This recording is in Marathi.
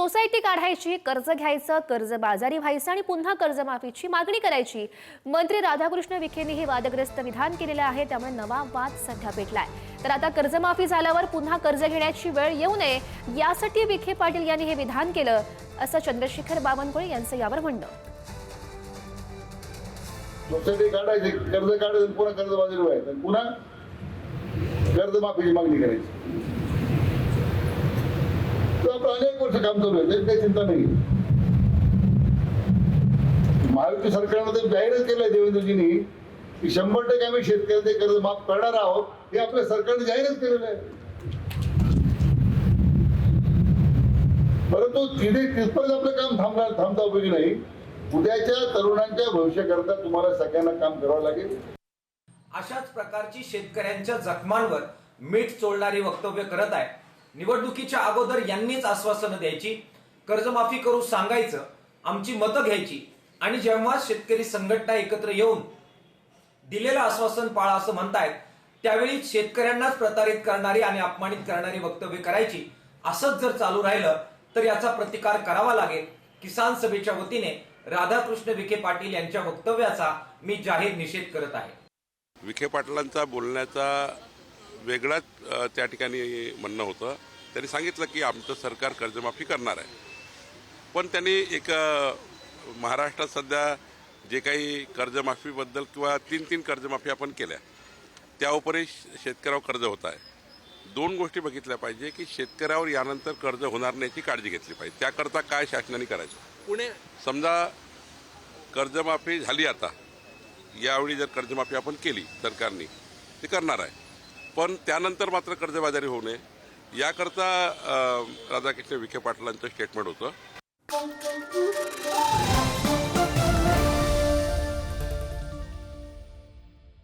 सोसायटी काढायची कर्ज घ्यायचं कर्जबाजारी व्हायचं आणि पुन्हा कर्जमाफीची मागणी करायची. मंत्री राधाकृष्ण विखेंनी हे वादग्रस्त विधान केलेलं आहे त्यामुळे नवा वाद सध्या पेटलाय. तर आता कर्जमाफी झाल्यावर पुन्हा कर्ज घेण्याची वेळ येऊ नये यासाठी विखे पाटील यांनी हे विधान केलं असं चंद्रशेखर बावनकुळे यांचं यावर म्हणणं. सोसायटी काढायची कर्ज काढायचं पुन्हा कर्ज व्हायचं. पुन्हा कर्जमाफीची मागणी करायची तर आपलं काम चालू आहे त्याची काही चिंता नाही महायुती सरकारनं तर जाहीरच केलंय देवेंद्रजींनी की शंभर टक्के आम्ही शेतकऱ्यांचे कर्ज माफ करणार आहोत हे आपल्या सरकारने जाहीरच केलेलं आहे. परंतु तिथे तिथपर्यंत आपलं काम थांबणार थांबता उपयोगी नाही. उद्याच्या तरुणांच्या भविष्याकरता तुम्हाला सगळ्यांना काम करावं लागेल. अशाच प्रकारची शेतकऱ्यांच्या जखमांवर मीठ चोळणारी वक्तव्य करत आहे निवडणुकीच्या अगोदर यांनीच आश्वासनं द्यायची कर्जमाफी करू सांगायचं आमची मतं घ्यायची आणि जेव्हा शेतकरी संघटना एकत्र येऊन दिलेलं आश्वासन पाळा असं म्हणतायत त्यावेळी शेतकऱ्यांनाच प्रतारित करणारी आणि अपमानित करणारी वक्तव्य करायची असंच जर चालू राहिलं तर याचा प्रतिकार करावा लागेल. किसान सभेच्या वतीने राधाकृष्ण विखे पाटील यांच्या वक्तव्याचा मी जाहीर निषेध करत आहे. विखे पाटलांचा बोलण्याचा वेगळाच त्या ठिकाणी म्हणणं होतं. त्यांनी सांगितलं की आमचं सरकार कर्जमाफी करणार आहे. पण त्यांनी एक महाराष्ट्रात सध्या जे काही कर्जमाफीबद्दल किंवा तीन तीन कर्जमाफी आपण केल्या त्यावरही शेतकऱ्यावर कर्ज होत आहे. दोन गोष्टी बघितल्या पाहिजे की शेतकऱ्यावर यानंतर कर्ज होणार नाही याची काळजी घेतली पाहिजे. त्याकरता काय शासनाने करायचं? पुणे समजा कर्जमाफी झाली आता यावेळी जर कर्जमाफी आपण केली सरकारने ते करणार आहे. पण त्यानंतर मात्र कर्जबाजारी होऊ नये. याकरता राधाकृष्ण विखे पाटलांचं स्टेटमेंट होतं.